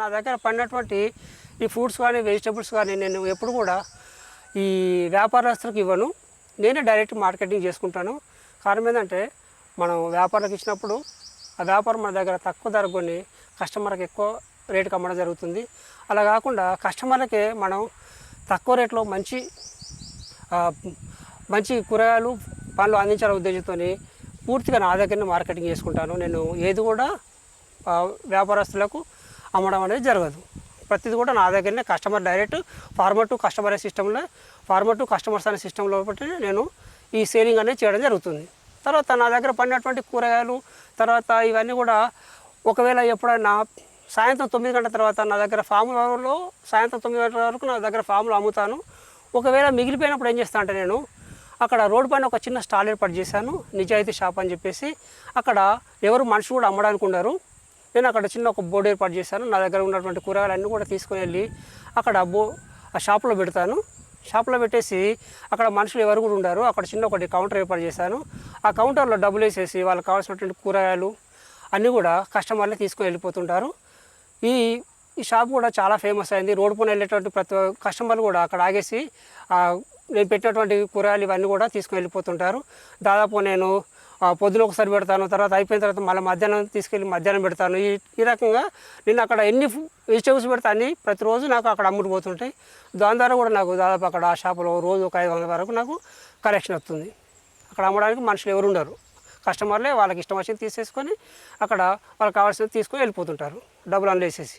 నా దగ్గర పండినటువంటి ఈ ఫ్రూట్స్ కానీ వెజిటబుల్స్ కానీ నేను ఎప్పుడు కూడా ఈ వ్యాపారస్తులకు ఇవ్వను. నేనే డైరెక్ట్ మార్కెటింగ్ చేసుకుంటాను. కారణం ఏంటంటే మనం వ్యాపారులకు ఇచ్చినప్పుడు ఆ వ్యాపారం మన దగ్గర తక్కువ ధర కొని కస్టమర్కి ఎక్కువ రేటుకి అమ్మడం జరుగుతుంది. అలా కాకుండా కస్టమర్లకే మనం తక్కువ రేట్లో మంచి మంచి కూరగాయలు పండ్లు అందించాలనే ఉద్దేశంతో పూర్తిగా నా దగ్గరనే మార్కెటింగ్ చేసుకుంటాను. నేను ఏది కూడా వ్యాపారస్తులకు అమ్మడం అనేది జరగదు. ప్రతిది కూడా నా దగ్గరనే customer direct farmer to customer అనే సిస్టంలో ఫార్మర్ టు కస్టమర్స్ అనే సిస్టంలో బట్టి నేను ఈ సేలింగ్ అనేది చేయడం జరుగుతుంది. తర్వాత నా దగ్గర పండినటువంటి కూరగాయలు తర్వాత ఇవన్నీ కూడా ఒకవేళ ఎప్పుడైనా సాయంత్రం తొమ్మిది గంటల తర్వాత నా దగ్గర ఫామ్లో సాయంత్రం తొమ్మిది గంటల వరకు నా దగ్గర ఫాములు అమ్ముతాను. ఒకవేళ మిగిలిపోయినప్పుడు ఏం చేస్తాను అంటే నేను అక్కడ రోడ్డు పైన ఒక చిన్న స్టాల్ ఏర్పాటు చేశాను నిజాయితీ షాప్ అని చెప్పేసి. అక్కడ ఎవరు మనుషులు కూడా అమ్మడానికి ఉండరు. నేను అక్కడ చిన్న ఒక బోర్డు ఏర్పాటు చేశాను. నా దగ్గర ఉన్నటువంటి కూరగాయలు అన్నీ కూడా తీసుకొని వెళ్ళి అక్కడ బో ఆ షాప్లో పెడతాను. షాప్లో పెట్టేసి అక్కడ మనుషులు ఎవరు కూడా ఉండరు. అక్కడ చిన్న ఒకటి కౌంటర్ ఏర్పాటు చేశాను. ఆ కౌంటర్లో డబ్బులు వేసేసి వాళ్ళకి కావాల్సినటువంటి కూరగాయలు అన్నీ కూడా కస్టమర్లే తీసుకొని వెళ్ళిపోతుంటారు. ఈ ఈ షాప్ కూడా చాలా ఫేమస్ అయింది. రోడ్డు పైన వెళ్ళేటువంటి ప్రతి కస్టమర్లు కూడా అక్కడ ఆగేసి నేను పెట్టినటువంటి కూరగాయలు ఇవన్నీ కూడా తీసుకుని వెళ్ళిపోతుంటారు. దాదాపు నేను పొద్దున ఒకసారి పెడతాను తర్వాత అయిపోయిన తర్వాత మళ్ళీ మధ్యాహ్నం తీసుకెళ్ళి మధ్యాహ్నం పెడతాను. ఈ ఈ రకంగా నేను అక్కడ ఎన్ని వెజిటేబుల్స్ పెడతా అన్ని ప్రతిరోజు నాకు అక్కడ అమ్ముడు పోతుంటాయి. దాని ద్వారా కూడా నాకు దాదాపు అక్కడ ఆ షాపులో రోజు ఒక ఐదు వందల వరకు నాకు కలెక్షన్ వస్తుంది. అక్కడ అమ్మడానికి మనుషులు ఎవరు ఉండరు. కస్టమర్లే వాళ్ళకి ఇష్టం వచ్చింది తీసేసుకొని అక్కడ వాళ్ళకి కావాల్సింది తీసుకొని వెళ్ళిపోతుంటారు. డబ్బులు అందులో వేసేసి.